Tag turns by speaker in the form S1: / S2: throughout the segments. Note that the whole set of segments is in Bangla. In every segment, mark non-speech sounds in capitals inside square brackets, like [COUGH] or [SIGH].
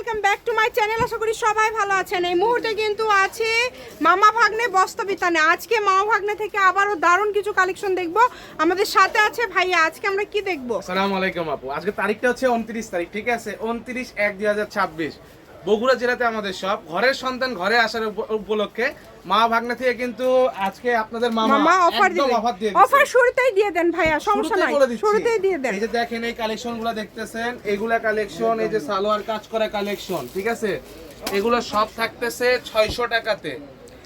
S1: Welcome back to my channel আশা করি সবাই ভালো আছেন। এই মুহূর্তে কিন্তু আছে মামা ভাগ্নে বস্তবিতানে আজকে মামা ভাগ্নে থেকে আবারও দারুণ কিছু কালেকশন দেখব। আমাদের সাথে আছে ভাইয়া, আজকে আমরা কি দেখব?
S2: আসসালামু আলাইকুম আপু। আজকে তারিখটা হচ্ছে উনত্রিশ তারিখ, ঠিক আছে? উনত্রিশ এক দুই হাজার ছাব্বিশ। বগুড়া জেলাতে আমাদের সব। ঘরের সন্তান ঘরে আসার উপলক্ষে মা ভাগ্নে থেকে কিন্তু আজকে আপনাদের মামা
S1: অফার দিবে
S2: অফার দিয়ে
S1: অফার শুরুতেই দিয়ে দেন ভাইয়া সমস্যা নাই। শুরুতেই দিয়ে দেন।
S2: এই যে দেখেন এই কালেকশনগুলো দেখতেছেন এগুলা কালেকশন এই যে সালোয়ার কাজ করা কালেকশন ঠিক আছে? এগুলো সব থাকতেছে ছয়শো টাকাতে।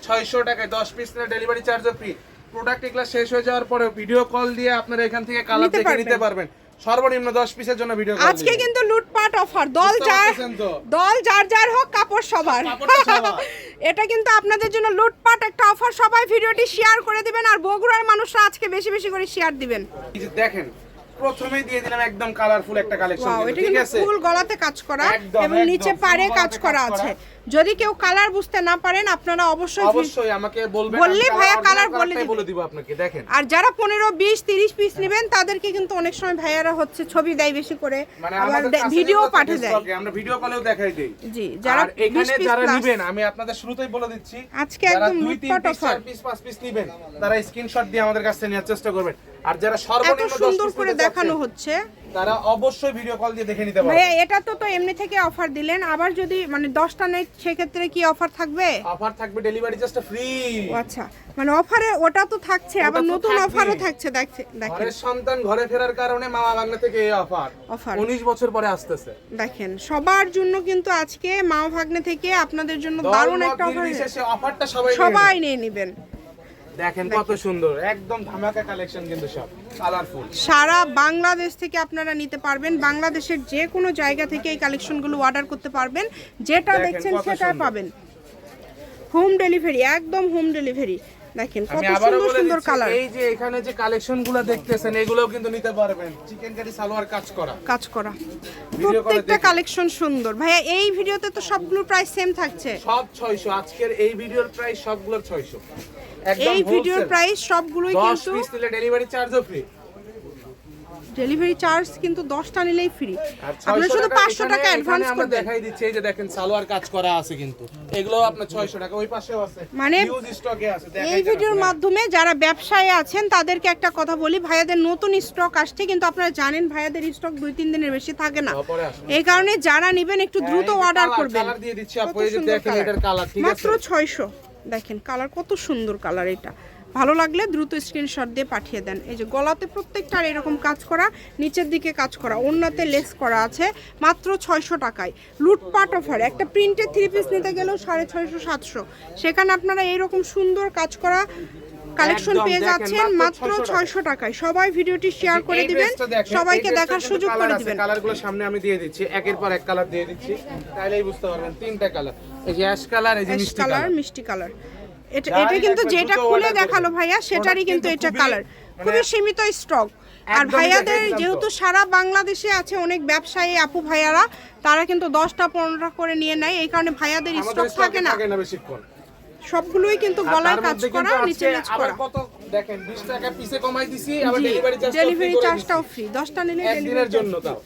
S2: ছয়শো টাকায় দশ piece delivery charge free product এগুলো শেষ হয়ে যাওয়ার পরে ভিডিও কল দিয়ে আপনারা এখান থেকে কালার দেখে নিতে পারবেন। সর্বনিম্ন দশ পিসের জন্য ভিডিও
S1: আজকে কিন্তু লুটপাট অফার দল যার দল যার যার হোক কাপড় সবার। [LAUGHS] এটা কিন্তু আপনাদের জন্য লুটপাট একটা অফার সবাই ভিডিওটি শেয়ার করে দিবেন আর বগুড়ার মানুষরা আজকে বেশি বেশি করে শেয়ার দিবেন।
S2: দেখেন প্রথমেই দিয়ে দিলাম একদম কালারফুল একটা কালেকশন ঠিক আছে?
S1: ফুল গলাতে কাজ করা এবং নিচে পাড়ে কাজ করা। আছে। যদি কেউ কালার বুঝতে না পারেন আপনারা অবশ্যই
S2: অবশ্যই আমাকে বলবেন
S1: বললেই
S2: আমি
S1: ভাইয়া colour বলে দিবে।
S2: বলে দিব আপনাকে দেখেন।
S1: আর যারা পনেরো বিশ তিরিশ পিস নেবেন তাদেরকে কিন্তু অনেক সময় ভাইয়ারা হচ্ছে ছবি দেয় বেশি করে
S2: মানে
S1: আবার ভিডিও পাঠিয়ে দেয়।
S2: আমরা ভিডিও কলেও দেখাই দেই।
S1: জি যারা
S2: এখানে যারা নেবেন আমি আপনাদের শুরুতেই বলে দিচ্ছি
S1: আজকে একদম
S2: দুই তিন পিস চার পিস পাঁচ পিস নেবেন তারা স্ক্রিনশট দিয়ে আমাদের কাছ নেওয়ার চেষ্টা করবেন। আর যারা সর্বনিম্ন 10
S1: সুন্দর
S2: piece
S1: করে
S2: নিতে
S1: দেখানো হচ্ছে।
S2: তারা অবশ্যই ভিডিও কল দিয়ে দেখে নিতে
S1: ভাইয়া
S2: পারবেন
S1: এটা তো তো এমনি থেকে অফার দিলেন। আবার যদি মানে দশটা নেট সেক্ষেত্রে কি অফার থাকবে?
S2: অফার থাকবে ডেলিভারি জাস্ট ফ্রি
S1: আচ্ছা মানে অফারে ওটা তো থাকছে আবার নতুন। অফারও থাকছে দেখছে দেখেন।
S2: সন্তান ঘরে ফেরার কারণে মামা বাংলা থেকে এই অফার
S1: Offer।
S2: 19 বছর পরে আসতেছে।
S1: দেখেন সবার জন্য কিন্তু আজকে মা ভাগ্নে থেকে আপনাদের জন্য দারুণ একটা অফার
S2: অফারটা সবাই
S1: সবাই নিয়ে নেবেন।
S2: দেখেন কত সুন্দর একদম ধামাকা কালেকশন কিন্তু সব কালারফুল
S1: সারা বাংলাদেশ থেকে আপনারা নিতে পারবেন বাংলাদেশের যে কোনো জায়গা থেকে এই কালেকশনগুলো অর্ডার করতে পারবেন যেটা দেখছেন সেটা পাবেন। হোম ডেলিভারি একদম হোম ডেলিভারি দেখেন কত সুন্দর সুন্দর কালার
S2: এই যে এখানে যে কালেকশনগুলো দেখতেছেন এগুলোও কিন্তু নিতে পারবেন। চিকেন কারি সালোয়ার কাজ করা।
S1: কাজ করা। প্রত্যেকটা কালেকশন সুন্দর। ভাইয়া এই ভিডিওতে তো সবগুলোর প্রাইস সেম থাকছে।
S2: সব 600 আজকের এই ভিডিওর প্রাইস সবগুলোর 600 একদম
S1: এই ভিডিওর। প্রাইস সবগুলোই
S2: 10 পিস নিলে ডেলিভারি চার্জও ফ্রি
S1: ডেলিভারি চার্জ কিন্তু দশটা নিলেই ফ্রি আপনারা
S2: 600
S1: শুধু পাঁচশো টাকা অ্যাডভান্স করবেন।
S2: দেখাই দিচ্ছি এই যে দেখেন সালোয়ার কাজ করা আছে কিন্তু। এগুলো আপনার 600 টাকা ওই পাশেও আছে।
S1: মানে
S2: ইউজ স্টকে আছে দেখাই
S1: এই ভিডিওর মাধ্যমে যারা ব্যবসায়ী আছেন তাদেরকে একটা কথা বলি ভাইয়াদের নতুন স্টক আসছে কিন্তু আপনারা জানেন ভাইয়াদের স্টক দুই তিন দিনের বেশি থাকে না। এই কারণে যারা নেবেন একটু দ্রুত
S2: হ্যাঁ, যে
S1: অর্ডার করবেন।
S2: ঠিক
S1: মাত্র? ছয়শো। দেখেন কালার কত সুন্দর কালার এটা। ভালো লাগলে দ্রুত স্ক্রিনশট দিয়ে পাঠিয়ে দেন। এই যে গলাতে প্রত্যেকটা আর এরকম কাজ করা নিচের দিকে কাজ করা অন্যতে লেস করা আছে মাত্র ছয়শো টাকায়। লুটপাট অফার একটা প্রিন্টের থ্রি পিস নিতে গেলেও সাড়ে ছয়শো সাতশো। সেখানে আপনারা এইরকম সুন্দর কাজ করা কালেকশন পেয়ে যাচ্ছেন
S2: মাত্র
S1: মাত্র
S2: 600 টাকায়।
S1: ছয়শো টাকায়। সবাই ভিডিওটি শেয়ার করে দিবেন সবাইকে দেখার সুযোগ করে দিবেন।
S2: কালারগুলো সামনে আমি দিয়ে দিচ্ছি একের পর এক কালার দিয়ে দিচ্ছি তাহলেই বুঝতে পারবেন তিনটা কালার এই যে অ্যাশ কালার এই যে মিষ্টি
S1: কালার মিষ্টি কালার এটা এটা কিন্তু যেটা খুলে দেখাল ভাইয়া সেটারই কিন্তু এটা কালার
S2: মানে
S1: খুবই সীমিত স্টক আর ভাইয়াদের। যেহেতু সারা বাংলাদেশে আছে অনেক ব্যবসায়ী আপু ভাইয়ারা তারা কিন্তু দশটা পনেরোটা করে নিয়ে নেয়। এই কারণে ভাইয়াদের স্টক থাকে না। সবগুলোই কিন্তু গলায় কাজ করা নিচে
S2: আবার
S1: করা।
S2: কত দেখেন 20 টাকা পিসে কমাই দিছি আবার ডেলিভারি
S1: চার্জটাও ফ্রি দশটা নিলে
S2: একদিনের
S1: ডেলিভারি
S2: জন্য তাও।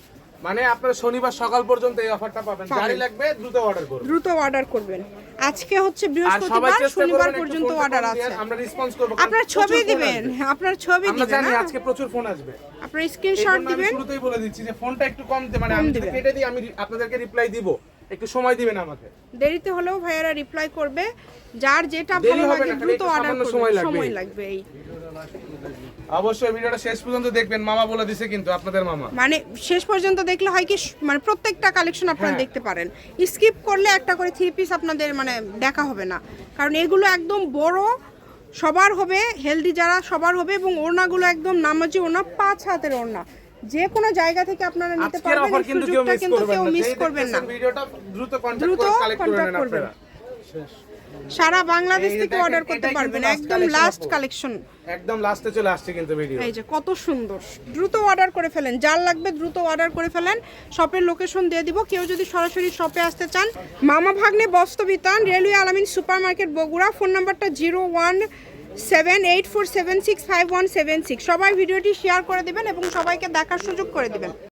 S2: মানে আপনারা শনিবার সকাল পর্যন্ত এই অফারটা পাবেন। গাড়ি লাগবে দ্রুত অর্ডার করুন।
S1: দ্রুত অর্ডার করবেন। আজকে হচ্ছে বৃহস্পতিবার শনিবার পর্যন্ত অর্ডার আছে।
S2: আমরা রেসপন্স করব
S1: আপনার ছবি দিবেন। আপনার ছবি
S2: আমরা জানি
S1: হ্যাঁ?
S2: আজকে প্রচুর ফোন আসবে।
S1: আপনার স্ক্রিনশট দিবেন।
S2: শুরুতেই বলে দিচ্ছি যে ফোনটা একটু কম দে- মানে আমি কেটে দিই আমি আপনাদেরকে রিপ্লাই দিব। একটু সময় দিবেন আমাকে।
S1: দেরিতে হলেও ভাইয়ারা রিপ্লাই করবে। যার যেটা ভালো লাগে দ্রুত অর্ডার করবে
S2: সময় লাগবে।
S1: সময় লাগবে এই।
S2: অবশ্যই ভিডিওটা শেষ পর্যন্ত দেখবেন। মামা বলে দিছে কিন্তু আপনাদের মামা।
S1: মানে শেষ পর্যন্ত দেখলে হয় কি মানে প্রত্যেকটা কালেকশন আপনারা
S2: হ্যাঁ।
S1: দেখতে পারেন। স্কিপ করলে একটা করে থ্রি পিস আপনাদের মানে দেখা হবে না। কারণ এগুলো একদম বড় সবার হবে হেলদি যারা সবার হবে এবং ওড়নাগুলো একদম নামাজি ওড়না পাঁচ হাতের ওড়না। যে কোনো জায়গা থেকে আপনারা নিতে পারবেন
S2: কিন্তু কেউ
S1: সুযোগটা
S2: মিস
S1: কিন্তু
S2: করবেন
S1: কেউ
S2: না।
S1: মিস করবেন না।
S2: ভিডিওটা দ্রুত কন্টাক্ট করে কালেক্ট
S1: করবেন।
S2: আপনারা।
S1: সারা বাংলাদেশ থেকে অর্ডার করতে পারবেন। একদম লাস্ট কালেকশন
S2: একদম লাস্টে চলে আসছে কিন্তু ভিডিও
S1: এই যে কত সুন্দর। দ্রুত অর্ডার করে ফেলেন। যার লাগবে দ্রুত অর্ডার করে ফেলেন। শপের লোকেশন দিয়ে দিব। কেউ যদি সরাসরি শপে আসতে চান মামা ভাগ্নে বস্তবিতান railway Alamin super market Bogura phone নাম্বারটা zero one seven eight four seven six five one seven six সবাই ভিডিওটি শেয়ার করে দিবেন এবং সবাইকে দেখার সুযোগ করে দিবেন